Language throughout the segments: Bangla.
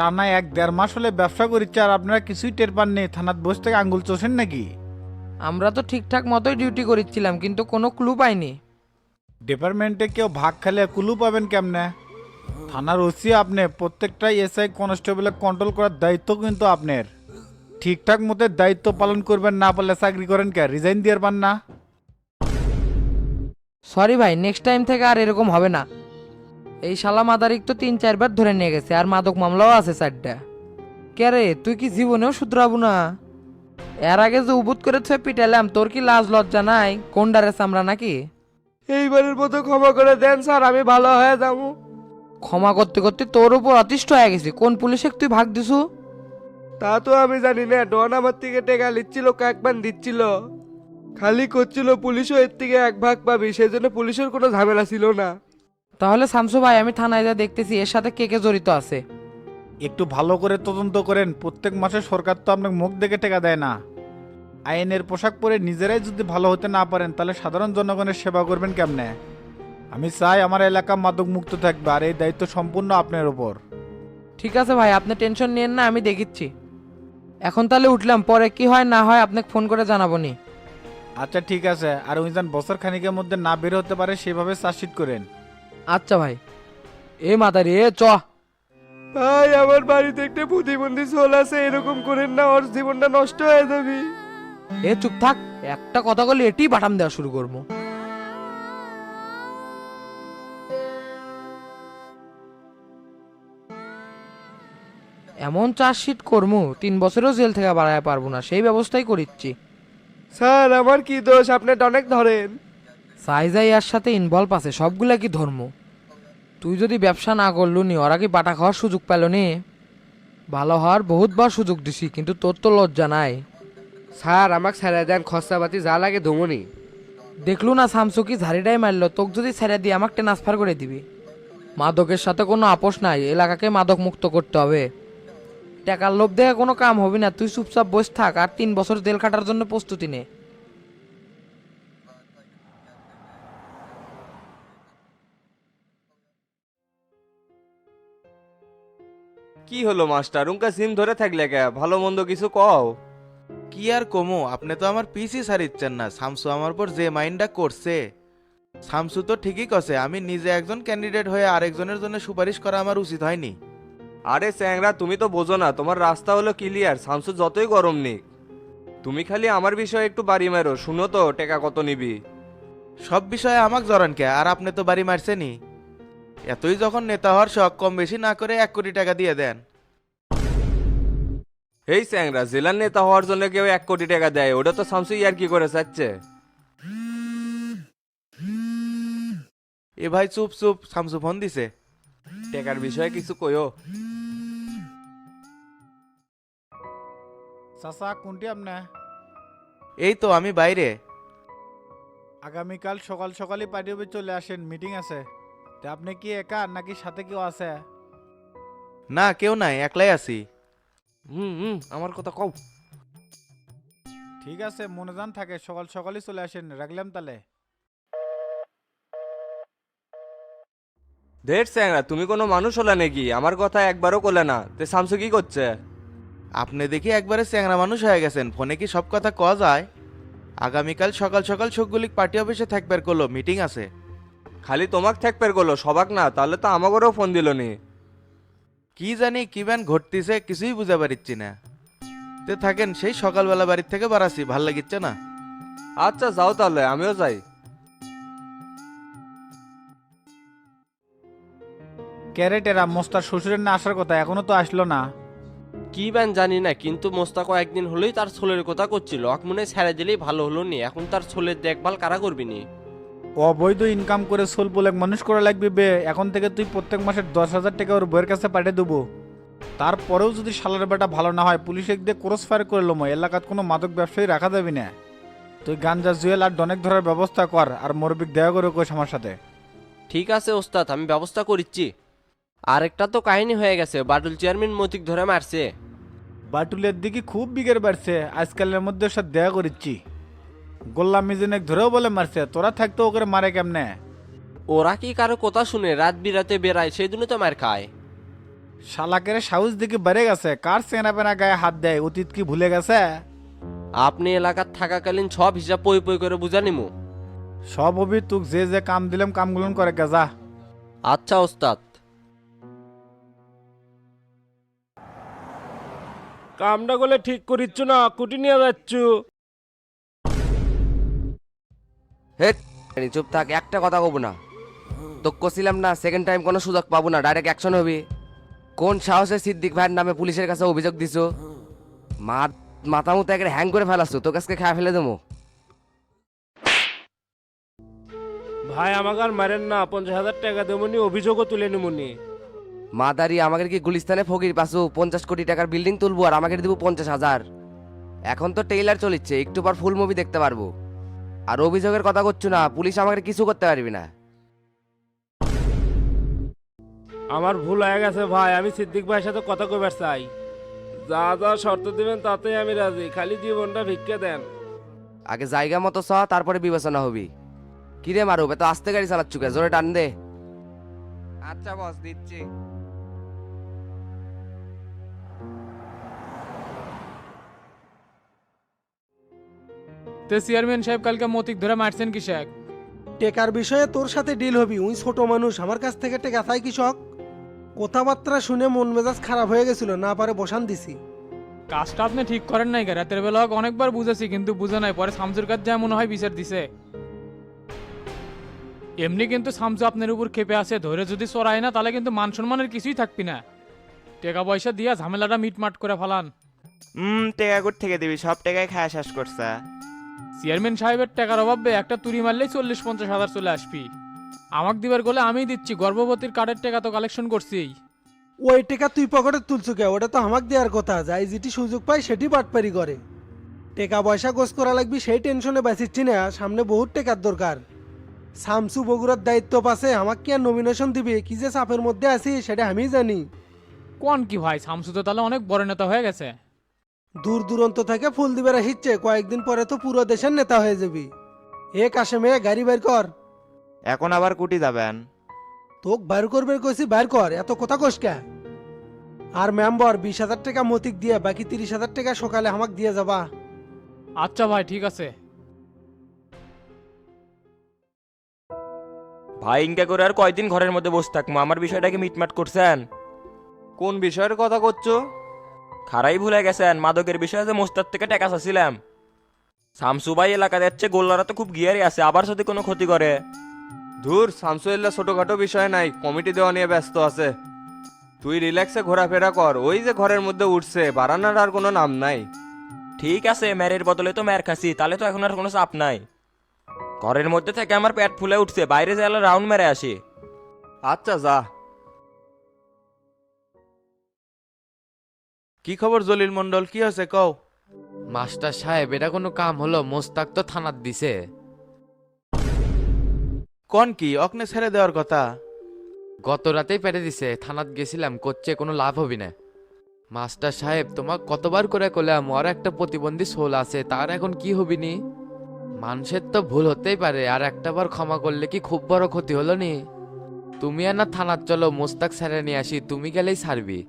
টানা এক দেড় মাস হলে ব্যবসা করিচ্ছে আর আপনারা কিছুই টের পাননি। থানাত বসে থেকে আঙ্গুল চষেন নাকি? আমরা তো ঠিকঠাক মতোই ডিউটি করেছিলাম কিন্তু কোনো ক্লু পাইনি। ডিপার্টমেন্টে কেউ ভাগ খেলে কুলু পাবেন কেমনে? থানার ওসি আপনি প্রত্যেকটাই এসআই কনস্টেবলের কন্ট্রোল করার দায়িত্ব কিন্তু আপনার। ঠিকঠাক মতো দায়িত্ব পালন করবেন না পারলে চাকরি করেন কে? রিজাইন দিয়ে পান না। সরি ভাই নেক্সট টাইম থেকে আর এরকম হবে না। এই শালা মাদারিক তো তিন চারবার ধরে নিয়ে গেছে আর মাদক মামলাও আছে চারটা। রে তুই কি জীবনেও শুধরাবো না? এর আগে যে উবুত করে থুয়ে পিটালাম তোর কি লাজ লজ্জা নাই? কোন ডারে চামড়া নাকি? এইবারের মতো ক্ষমা করে দেন স্যার আমি ভালো হয়ে যাব। ক্ষমা করতে করতে তোর উপর অতিষ্ঠ হয়ে গেছি। কোন পুলিশে তুই ভাগ দিছু? তা তো আমি জানি না ডন আমার থেকে টেকা নিচ্ছিল কয়েকবার দিচ্ছিল। খালি করছিল পুলিশও এর থেকে এক ভাগ পাবি সেই জন্য পুলিশের কোনো ঝামেলা ছিল না। তাহলে শামসু ভাই আমি থানায় যা দেখতেছি এর সাথে কে কে জড়িত আছে? একটু ভালো করে তদন্ত করেন। প্রত্যেক মাসে সরকার তো আপনাকে মুখ দেখে টেকা দেয় না। আইনের পোশাক পরে নিজেরাই যদি ভালো হতে না পারেন তাহলে সাধারণ জনগণের সেবা করবেন কেমনে? আমি চাই আমার এলাকা মাদক মুক্ত থাকবে আর এই দায়িত্ব সম্পূর্ণ আপনার উপর। ঠিক আছে ভাই আপনি টেনশন নিয়েন না আমি দেখিচ্ছি। এখন তাহলে উঠলাম পরে কি হয় না হয় আপনাকে ফোন করে জানাব নি। আচ্ছা ঠিক আছে। আর ওই যেন বছর খানিকের মধ্যে না বের হতে পারে সেভাবে চার্জশিট করেন। আচ্ছা ভাই। এ মাতারি এ চ। ভাই আমার বাড়িতে একটা প্রতিবন্ধী সোল আছে এরকম করেন না ওর জীবনটা নষ্ট হয়ে যাবে। এ চুপ থাক। একটা কথা বলে এটি বাটাম দেওয়া শুরু করব। এমন চার্জশিট করমু তিন বছরেও জেল থেকে বাড়ায় পারব না সেই ব্যবস্থাই করিচ্ছি। স্যার আমার কি দোষ? আপনি অনেক ধরেন। সাইজাই এর সাথে ইনভলভ আছে সবগুলা কি ধর্ম? তুই যদি ব্যবসা না করলু নি ওরা কি বাটা খাওয়ার সুযোগ পেল নি? ভালো হওয়ার বহুতবার সুযোগ দিছি কিন্তু তোর তো লজ্জা নাই। স্যার আমাকে ছেড়ে দেন খরচাপাতি যা লাগে ধমনি দেখলু না সামসু কি ঝাড়িটাই মারলো? তোকে যদি ছেড়ে দিয়ে আমাকে ট্রান্সফার করে দিবি। মাদকের সাথে কোনো আপোষ নাই এলাকাকে মাদক মুক্ত করতে হবে। টাকার লোভ দেখে কোনো কাম হবে না তুই চুপচাপ বসে থাক আর তিন বছর জেল খাটার জন্য প্রস্তুতি নে। কি হলো মাস্টার? উনকা সিম ধরে থাকলে কে? ভালো মন্দ কিছু কও। কি আর কমো? আপনি তো আমার পিসি সারিচ্ছেন না। শামসু আমার পর যে মাইন্ডটা করছে। শামসু তো ঠিকই কছে আমি নিজে একজন ক্যান্ডিডেট হয়ে আরেকজনের জন্য সুপারিশ করা আমার উচিত হয়নি। আরে স্যাংরা তুমি তো বোঝো না তোমার রাস্তা হলো ক্লিয়ার শামসু যতই গরম নিক। তুমি খালি আমার বিষয়ে একটু বাড়ি মারো। শুনো তো টেকা কত নিবি? সব বিষয়ে আমাকে জড়ান কে? আর আপনি তো বাড়ি মারছেনি এতই যখন নেতা হওয়ার শখ কম বেশি না করে এক কোটি টাকা দিয়ে দেন। এই স্যাংরা জেলার নেতা হওয়ার জন্য কেউ এক কোটি টাকা দেয় ওটা তো শামসু ইয়ার কি করে চাচ্ছে? এ ভাই চুপ চুপ শামসু ফোন দিছে। টাকার বিষয়ে কিছু কইও। চাচা কোনটি আপনি? এই তো আমি বাইরে। আগামীকাল সকাল সকালই পার্টি অফিস চলে আসেন মিটিং আছে। তা আপনি কি একা নাকি সাথে কেউ আছে? না কেউ নাই একলাই আছি। হুম হুম আমার কথা কও। ঠিক আছে মনে যান থাকে সকাল সকালই চলে আসেন রাখলাম তাহলে। দেড় স্যাংরা তুমি কোনো মানুষ হলে নাকি? আমার কথা একবারও কোলে না। তে শামসু কি করছে? আপনি দেখি একবারে চ্যাংরা মানুষ হয়ে গেছেন ফোনে কি সব কথা কওয়া যায়? আগামীকাল সকাল সকাল সবগুলি পার্টি অফিসে থাকবার করল মিটিং আছে। খালি তোমাক থাকপের করল সবাক না তাহলে তো আমাকেও ফোন দিল নি কি জানি কি ব্যান ঘটতেছে কিছুই বুঝা পারিচ্ছি না। তে থাকেন সেই সকালবেলা বাড়ির থেকে বাড়াছি ভালো লাগিচ্ছে না? আচ্ছা যাও তাহলে আমিও যাই। ক্যারেটেরা মোস্তার শ্বশুরের না আসার কথা এখনও তো আসলো না। কি ব্যান জানি না কিন্তু মোস্তাকো একদিন হলেই তার ছোলের কথা করছিল। মনে ছেড়ে দিলেই ভালো হলো নি এখন তার ছোলের দেখভাল কারা করবি নি? অবৈধ ইনকাম করে সোল বলে মানুষ করা লাগবে বে এখন থেকে তুই প্রত্যেক মাসের দশ হাজার টাকা ওর বইয়ের কাছে পাঠিয়ে দেবো। তারপরেও যদি শালার বেটা ভালো না হয় পুলিশ দিয়ে ক্রস ফায়ার করে লোমো এলাকাত কোনো মাদক ব্যবসায়ী রাখা যাবে না। তুই গাঞ্জা জুয়েল আর ডনেক ধরার ব্যবস্থা কর আর মোরবিক দেয়া করে কোষ আমার সাথে। ঠিক আছে ওস্তাদ আমি ব্যবস্থা করিচ্ছি। আরেকটা তো কাহিনী হয়ে গেছে বাটুল চেয়ারম্যান মতিক ধরে মারছে। বাটুলের দিকে খুব বিগের বাড়ছে আজকালের মধ্যে সাথে দেয়া করিচ্ছি। গোল্লা মিজিনেক ধরেও বলে মারছে তোরা থাকতো ওকে মারে কেমনে? ওরা কি কারও কথা শুনে রাত বিরাতে বেড়ায় সেই জন্য তো মার খায়। শালাকের সাহস দিকে বেড়ে গেছে কার চেনা পেনা গায়ে হাত দেয় অতীত কি ভুলে গেছে? আপনি এলাকার থাকাকালীন সব হিসাব পই পই করে বুঝা নিমু। সব হবি তুক যে যে কাম দিলাম কামগুলো করে গেজা আচ্ছা ওস্তাদ। কামটা করলে ঠিক করিচ্ছ না কুটি নিয়ে যাচ্ছ। হেট। চুপ থাক একটা কথা কব না। তো কছিলাম না সেকেন্ড টাইম কোনো সুযোগ পাবো না ডাইরেক্ট অ্যাকশন হবে। কোন সাহসে সিদ্দিক ভাইয়ের নামে পুলিশের কাছে অভিযোগ দিছো? মা মাথা মতো একের হ্যাং করে ফেলাছো তো কাছকে খেয়ে ফেলে দেবো। ভাই আমাকে আর মারেন না পঞ্চাশ হাজার টাকা দেবনি অভিযোগও তুলে নিমুনি মাদারি আমাকে কি গুলিস্তানে ফকির পাসু পঞ্চাশ কোটি টাকার বিল্ডিং তুলবো আর আমাকে দিব পঞ্চাশ হাজার? এখন তো টেইলার চলিচ্ছে একটু পর ফুল মুভি দেখতে পারব। আর অভিযোগের কথা করছ না পুলিশ আমাকে কিছু করতে পারবি না। আমার ভুল হয়ে গেছে ভাই আমি সিদ্দিক ভাইয়ের সাথে কথা কইবার চাই। যা যা শর্ত দিবেন তাতেই আমি রাজি খালি জীবনটা ভিক্ষে দেন। আগে জায়গা মতো চ তারপরে বিবেচনা হবি। কিরে মারুবে তো আস্তে গাড়ি চালাচ্ছু কে জোরে টান দে। আচ্ছা বস দিচ্ছি। তে চেয়ারম্যান সাহেব কালকে মতিক ধরে মারছেন কিসেক টেকার বিষয়ে তোর সাথে ডিল হবি উই ছোট মানুষ আমার কাছ থেকে টেকা চাই কৃষক কথাবার্তা শুনে মন মেজাজ খারাপ হয়ে গেছিল না পারে বসান দিছি। কাজটা আপনি ঠিক করেন নাই কে? রাতের বেলা হোক অনেকবার বুঝেছি কিন্তু বুঝে নাই পরে শামসুর কাজ যা মনে হয় বিচার দিছে। এমনি কিন্তু শামসু আপনার উপর খেপে আছে ধরে যদি চড়ায় না তাহলে কিন্তু মান সম্মানের কিছুই থাকবি না। টাকা পয়সা দিয়া ঝামেলাটা মিটমাট করে ফালান। হুম টেকা কোট থেকে দিবি? সব টাকায় খাওয়া শেষ করছে। চেয়ারম্যান সাহেবের টাকার অভাবে একটা তুড়ি মারলেই চল্লিশ পঞ্চাশ হাজার চলে আসবি। আমাক দিবার গলে আমিই দিচ্ছি গর্ভবতীর কার্ডের টাকা তো কালেকশন করছি। ওই টেকা তুই পকেটে তুলছু কে? ওটা তো আমাকে দেওয়ার কথা। যাই যেটি সুযোগ পাই সেটি বাটপারি করে। টেকা পয়সা গোস করা লাগবি সেই টেনশনে বাঁচিচ্ছি না। সামনে বহুত টেকার দরকার। সামসু বগুড়ার দায়িত্ব পাশে আমাকে কি আর নমিনেশন দিবি? কি যে চাপের মধ্যে আছি সেটা আমি জানি। কোন কি ভাই শামসু তো তাহলে অনেক বড় নেতা হয়ে গেছে। দূর দূরান্ত থেকে ফুল দিবে আসিচ্ছে কয়েকদিন পরে তো পুরো দেশের নেতা হয়ে যাবি। এ কাশে কাশেমে গাড়ি বের কর। এখন আবার কুটি যাবেন? তোক বাইর করবে কইছি বাইর কর। এত কথা কোস কে? আর মেম্বার বিশ হাজার টাকা মতিক দিয়ে বাকি তিরিশ হাজার টাকা সকালে আমাকে দিয়ে যাবা। আচ্ছা ভাই ঠিক আছে। ভাই ইনকা করে আর কয়দিন ঘরের মধ্যে বসে থাকব আমার বিষয়টাকে মিটমাট করছেন। কোন বিষয়ের কথা করছ? খারাই ভুলে গেছেন মাদকের বিষয়ে যে মোস্তার থেকে টাকা চাচ্ছিলাম। শামসু ভাই এলাকা যাচ্ছে গোল্লারা তো খুব গিয়ারি আছে আবার যদি কোনো ক্ষতি করে? ধুর শামসুল্লাহ ছোটখাটো বিষয় নাই কমিটি দেওয়া নিয়ে ব্যস্ত আছে। তুই রিল্যাক্সে ঘোরাফেরা কর ওই যে ঘরের মধ্যে উঠছে বারান্নার আর কোনো নাম নাই। ঠিক আছে ম্যারের বদলে তো ম্যার খাসি তাহলে তো এখন আর কোনো চাপ নাই। ঘরের মধ্যে থেকে আমার পেট ফুলে উঠছে বাইরে যাই রাউন্ড মেরে আসি। আচ্ছা যা। কি খবর জলিল মন্ডল কি হয়েছে? কও। মাস্টার সাহেব এটা কোনো কাম হলো? মোস্তাক তো থানাত দিছে। কোন কি? অকনে ছেড়ে দেওয়ার কথা। গত রাতেই পেরে দিছে। থানাত গেছিলাম করছে কোনো লাভ হবি না। মাস্টার সাহেব তোমাক কতবার করে কলাম আর একটা প্রতিবন্ধী সোল আছে তার এখন কি হবি নি? মানুষের তো ভুল হতেই পারে আর একটা বার ক্ষমা করলে কি খুব বড় ক্ষতি হলো নি? তুমি আর না থানাত চলো মোস্তাক ছেড়ে নিয়ে আসি তুমি গেলেই ছাড়বি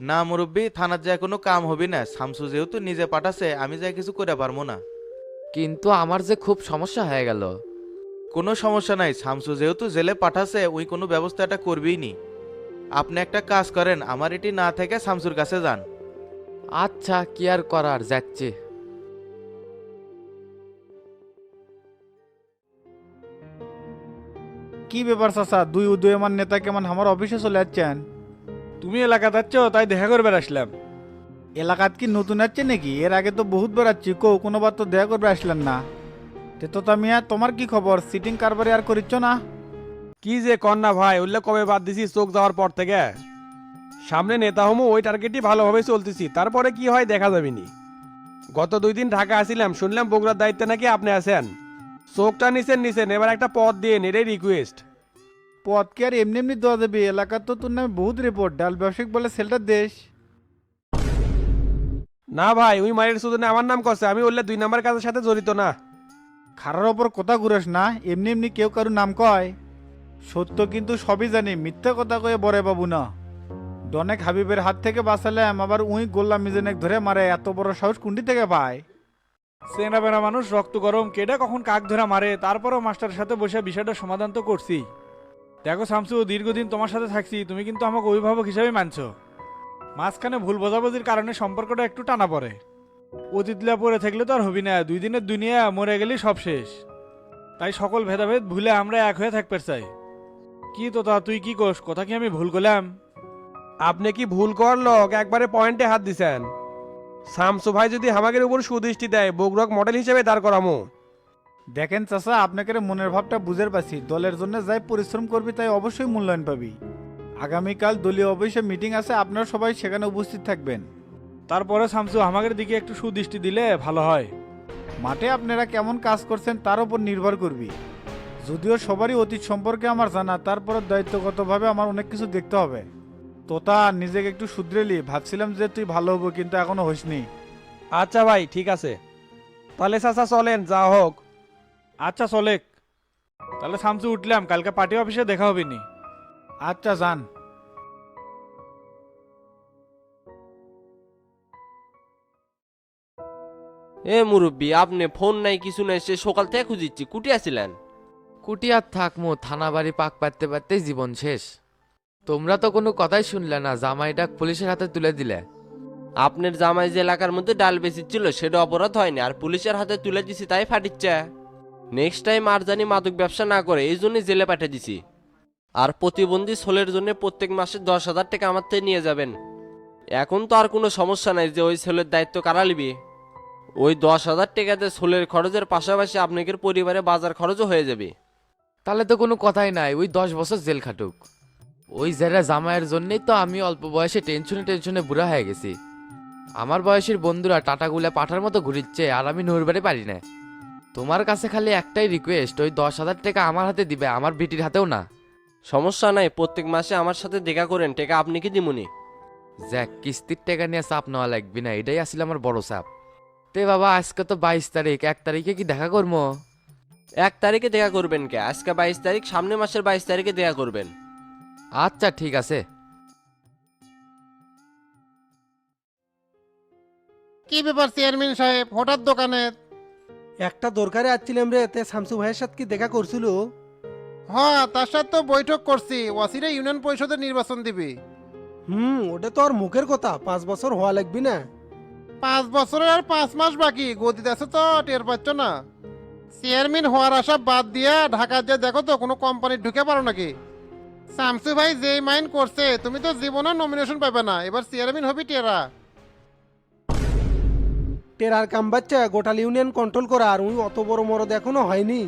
না মুরব্বী থানার যায় কোনো কাম হবি না। শামসু যেহেতু নিজে পাঠাছে আমি যাই কিছু করে পারব না। কিন্তু আমার যে খুব সমস্যা হয়ে গেল। কোনো সমস্যা নাই শামসু যেহেতু জেলে পাঠাছে ওই কোনো ব্যবস্থাটা করবেই নি। আপনি একটা কাজ করেন আমার এটি না থেকে শামসুর কাছে যান। আচ্ছা কি আর করার যাচ্ছে। কি ব্যাপার চাচা? দুই উদয়মান নেতা কেমন আমার অফিসে চলে যাচ্ছেন? তুমি এলাকা যাচ্ছ, তাই দেখা করবার আসলাম। এলাকাত কি নতুন আসছে নাকি? এর আগে তো বহুত বেড়াচ্ছি কো কোনোবার তো দেখা করবে আসলেন না। তে তো মিয়া তোমার কি খবর? সিটিং কারবারে আর করিচ্ছ না? কি যে কন্যা ভাই, উল্লেখ কবে বাদ দিছি, চোখ যাওয়ার পর থেকে। সামনে নেতা হমু, ওই টার্গেটই ভালোভাবে চলতেছি, তারপরে কি হয় দেখা যাবে নি গত দুই দিন ঢাকা আসিলাম, শুনলাম বগুড়ার দায়িত্বে নাকি আপনি আছেন। চোখটা নিছেন নিছেন এবার একটা পথ দিয়ে এটাই রিকোয়েস্ট পদ কি আর এমনি এমনি দেওয়া যাবে? এলাকার তো তোর নামে বহুত রিপোর্ট ডাল ব্যবসায়িক বলে সেলটার দেশ। না ভাই ওই মায়ের শুধু আমার নাম করছে আমি বললে দুই নাম্বার কাজের সাথে জড়িত না। খারার ওপর কথা ঘুরেস না এমনি এমনি কেউ কারু নাম কয়। সত্য কিন্তু সবই জানি মিথ্যা কথা কয়ে বরে বাবু না। ডনেক হাবিবের হাত থেকে বাঁচালাম আবার উই গোল্লা মিজেনেক ধরে মারে এত বড় সাহস কুন্ডি থেকে পায়। চেনা বেনা মানুষ রক্ত গরম কেডা কখন কাক ধরা মারে তারপরও মাস্টারের সাথে বসে বিষয়টা সমাধান তো করছি। দেখো শামসু, দীর্ঘদিন তোমার সাথে থাকছি, তুমি কিন্তু আমাকে অভিভাবক হিসেবে মানছো। মাঝখানে ভুল বোঝাবুঝির কারণে সম্পর্কটা একটু টানা পড়ে। অতীতলা পড়ে থাকলে তো আর হবি না, দুই দিনের দুনিয়া, মরে গেলেই সব শেষ। তাই সকল ভেদাভেদ ভুলে আমরা এক হয়ে থাকতে চাই। কি তো তা তুই কি কোস কথা কি আমি ভুল করলাম? আপনি কি ভুল করল একবারে পয়েন্টে হাত দিছেন। শামসু ভাই যদি আমাদের উপর সুদৃষ্টি দেয় বগুড়ক মডেল হিসেবে দাঁড় করামো। দেখেন চাচা আপনাকে মনের ভাবটা বুঝের পাচ্ছি দলের জন্য যাই পরিশ্রম করবি তাই অবশ্যই মূল্যায়ন পাবি। আগামীকাল দলীয় অফিসে মিটিং আছে আপনারা সবাই সেখানে উপস্থিত থাকবেন। তারপরে শামসু আমাদের দিকে একটু সুদৃষ্টি দিলে ভালো হয়। মাঠে আপনারা কেমন কাজ করছেন তার উপর নির্ভর করবি। যদিও সবারই অতীত সম্পর্কে আমার জানা তারপরে দায়িত্বগতভাবে আমার অনেক কিছু দেখতে হবে। তোতা নিজেকে একটু শুধরেলি ভাবছিলাম যে তুই ভালো হব কিন্তু এখনও হসনি। আচ্ছা ভাই ঠিক আছে। তাহলে চাচা চলেন যা হোক। আচ্ছা চলেক তাহলে শামসু উঠলাম। কালকে পার্টি অফিসে দেখা হবে নি আচ্ছা যান। এ মুরব্বী আপনি ফোন নাই কিছু নাই সে সকাল থেকে খুঁজিচ্ছি। কুটি আছিলেন? কুটি আর থাকমো থানা বাড়ি পাক পারতে পারতে জীবন শেষ। তোমরা তো কোনো কথাই শুনলে না জামাইটা পুলিশের হাতে তুলে দিলে। আপনার জামাই যে এলাকার মধ্যে ডাল বেচিচ্ছিল সেটা অপরাধ হয়নি আর পুলিশের হাতে তুলে দিছি তাই ফাটিচ্ছে। নেক্সট টাইম আর জানি মাদক ব্যবসা না করে, এই জন্যই জেলে পাঠিয়ে দিছি। আর প্রতিবন্ধী ছোলের জন্য প্রত্যেক মাসে দশ হাজার টাকা আমার থেকে নিয়ে যাবেন। এখন তো আর কোনো সমস্যা নাই যে ওই ছেলের দায়িত্ব কারা নিবি। ওই দশ হাজার টাকাতে ছোলের খরচের পাশাপাশি আপনাদের পরিবারে বাজার খরচও হয়ে যাবে। তাহলে তো কোনো কথাই নাই, ওই দশ বছর জেল খাটুক। ওই যারা জামাইয়ের জন্যই তো আমি অল্প বয়সে টেনশনে টেনশনে বুড়া হয়ে গেছি। আমার বয়সের বন্ধুরা টাটাগুলা পাঠার মতো ঘুরিচ্ছে আর আমি নড়বারে পারি না। তোমার কাছে খালি একটাই রিকোয়েস্ট ওই দশ হাজার টাকা আমার হাতে দিবে আমার বিটির হাতেও না। সমস্যা নাই প্রত্যেক মাসে আমার সাথে দেখা করেন টাকা আপনি কি দিমুনি? যাক কিস্তির টাকা নিয়ে চাপ নেওয়া লাগবে না এটাই আসলে আমার বড় চাপ। তে বাবা আজকে তো বাইশ তারিখ এক তারিখে কি দেখা করব? এক তারিখে দেখা করবেন কে? আজকে বাইশ তারিখ সামনে মাসের বাইশ তারিখে দেখা করবেন। আচ্ছা ঠিক আছে। কি ব্যাপার চেয়ারম্যান সাহেব? হঠাৎ দোকানে একটা দরকারে আসছিলাম রে তে শামসু ভাইয়ের সাথে কি দেখা করছিল? হ্যাঁ তার সাথে তো বৈঠক করছি ওয়াসিরা ইউনিয়ন পরিষদের নির্বাচন দিবি। হুম ওটা তো আর মুখের কথা পাঁচ বছর হওয়া লাগবে না। পাঁচ বছরের আর পাঁচ মাস বাকি গদিতে আছে তো টের পাচ্ছ না। চেয়ারম্যান হওয়ার আশা বাদ দিয়া ঢাকা যে দেখো তো কোনো কোম্পানি ঢুকে পারো নাকি? শামসু ভাই যেই মাইন্ড করছে তুমি তো জীবনে নমিনেশন পাবে না এবার চেয়ারম্যান হবি টেরা। টেরার কাম বাচ্চা গোটাল ইউনিয়ন কন্ট্রোল করা আর উনি অত বড় মরদ এখনও হয়নি।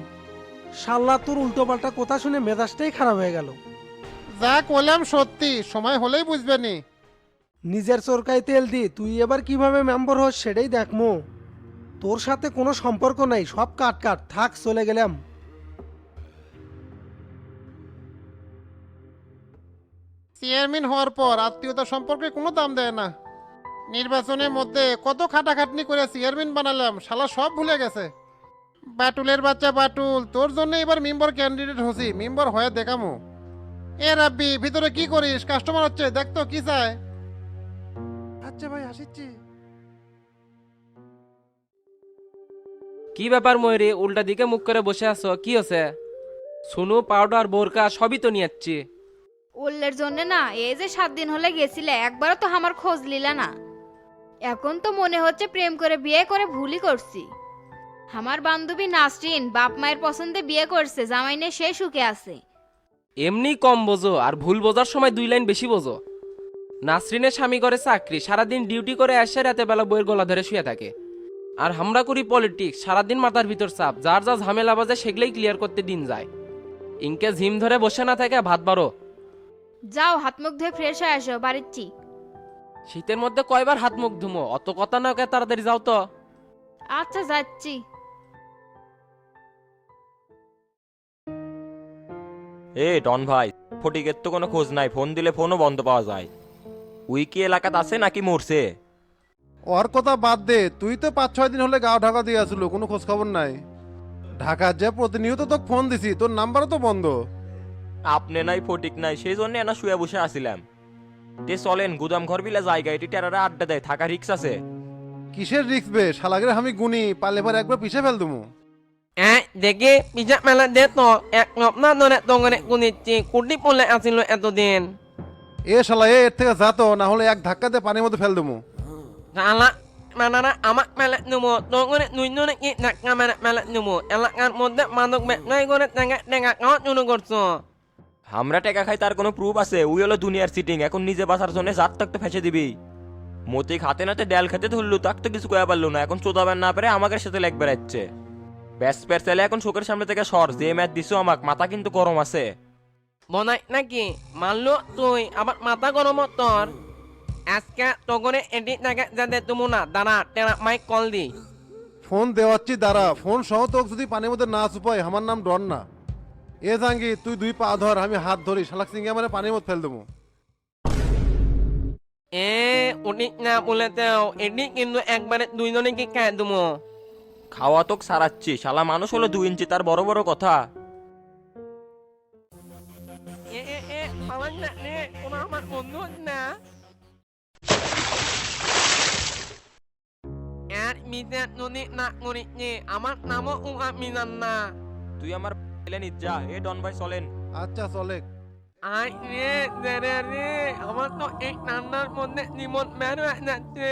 শাল্লা তোর উল্টো পাল্টা কথা শুনে মেজাজটাই খারাপ হয়ে গেল। যা করলাম সত্যি সময় হলেই বুঝবে নি। নিজের চরকায় তেল দি তুই এবার কীভাবে মেম্বার হোস সেটাই দেখমো। তোর সাথে কোনো সম্পর্ক নাই সব কাট কাট থাক চলে গেলাম। চেয়ারম্যান হওয়ার পর আত্মীয়তা সম্পর্কে কোনো দাম দেয় না। নির্বাচনের মধ্যে কত খাটাখাটনি করে চেয়ারম্যান বানালাম শালা সব ভুলে গেছে। বাটুলের বাচ্চা বাটুল তোর জন্য এবার মেম্বার ক্যান্ডিডেট হসি মেম্বার হয়ে দেখামু। এ রাব্বি ভিতরে কি করিস? কাস্টমার হচ্ছে দেখ তো কি চায়। আচ্ছা ভাই আসিচ্ছি। কি ব্যাপার ময়ূরী উল্টা দিকে মুখ করে বসে আছো? কি হচ্ছে? শুনু পাউডার বোরকা সবই তো নিয়ে যাচ্ছি উল্লের জন্য না এই যে সাত দিন হলে গেছিলে একবারও তো আমার খোঁজ লিলা না। এখন তো মনে হচ্ছে প্রেম করে বিয়ে করে ভুলই করছি। আমার বান্ধবী নাসরিন বাপ মায়ের পছন্দে বিয়ে করছে জামাইনে সে সুখে আছে। এমনি কম বোঝো আর ভুল বোঝার সময় দুই লাইন বেশি বোঝো। নাসরিনের স্বামী করে চাকরি সারাদিন ডিউটি করে আসে রাতে বেলা বইয়ের গলা ধরে শুয়ে থাকে। আর আমরা করি পলিটিক্স সারাদিন মাথার ভিতর চাপ যার যা ঝামেলা বাজে সেগুলোই ক্লিয়ার করতে দিন যায়। ইনকে ঝিম ধরে বসে না থাকে ভাত বারো যাও হাত মুখ ধুয়ে ফ্রেশ হয়ে আসো বাড়িচ্ছি। শীতের মধ্যে কয়বার হাত মুখ ধুমো? অত কথা না কে তাড়াতাড়ি যাও তো। আচ্ছা যাচ্ছি। এ ডন ভাই ফটিকের তো কোনো খোঁজ নাই ফোন দিলে ফোনও বন্ধ পাওয়া যায়। উইকি এলাকাত আছে নাকি মরছে? ওর কথা বাদ দে তুই তো পাঁচ ছয় দিন হলে গাও ঢাকা দিয়ে আসলো কোনো খোঁজ খবর নাই। ঢাকা যে প্রতিনিয়ত তোকে ফোন দিছি তোর নাম্বারও তো বন্ধ। আপনি নাই ফটিক নাই সেই জন্য এনা শুয়ে বসে আসিলাম তে চলেন গুদাম ঘর বিলে জায়গা এটি টেরারে আড্ডা দেয় থাকা রিক্স আছে। কিসের রিক্স বে? শালাগের আমি গুনি পালে পর একবার পিছে ফেল দুমু। দেখি পিজা মেলা দে তো এক নপনা ধরে দোকানে কুনিচ্ছি কুটি পড়লে আসিল এতদিন। এ শালা এ এর থেকে যা তো না হলে এক ধাক্কাতে পানির মধ্যে ফেল দুমু। শালা মানারা আমাক মেলে নেব দোকানে নুই নুনে কি ধাক্কা মেলে মেলে নেব এলাকার মধ্যে মাদক ব্যবসায়ী করে টেঙ্গা টেঙ্গা খাওয়া শুরু করছ। আমরা টাকা খাই তার কোনো প্রুফ আছে? উই হলো দুনিয়ার সিটিং এখন নিজে বাঁচার জন্য জাত তাক তো ফেসে দিবি। মতিক হাতে নাতে ডেল খেতে ধরলু তাক তো কিছু কয়া পারল না এখন চোদাবেন না পেরে আমাকে সাথে লেগ বেড়াচ্ছে। ব্যাস প্যার চাইলে এখন শোকের সামনে থেকে সর যে ম্যাচ দিছো আমাক মাথা কিন্তু গরম আছে। বনাই নাকি? মানলো তুই আবার মাথা গরম তোর। আজকে তগরে এটি টাকা যাতে তুমি না দাঁড়া টেরা মাইক কল দি। ফোন দেওয়াচ্ছি দাঁড়া ফোন সহ তোক যদি পানির মধ্যে না চুপাই আমার নাম ডন না এ জাঙ্গি তুই দুই পা ধর আমি হাত ধরি। শালাক সিঙ্গে আমার পানির মধ্যে ফেল দেবো। এ উনি না বলেতেও এটি কিন্তু একবারে দুইজনে কি খায় তুমি খাওয়া তোক সারাচ্ছি শালা মানুষ হলো দুই ইঞ্চি তার বড় বড় কথা। এ এ এ আমার না রে ওরা আমার বন্ধু না। আর মিজান নদী না করিছে আমার নামও উহা মিজান না। তুই আমার এলেন যা এ ডন ভাই চলেন। আচ্ছা চলে আই রে রে রে আমার তো এই ঠান্ডার মধ্যে নিমন হয়ে যাচ্ছে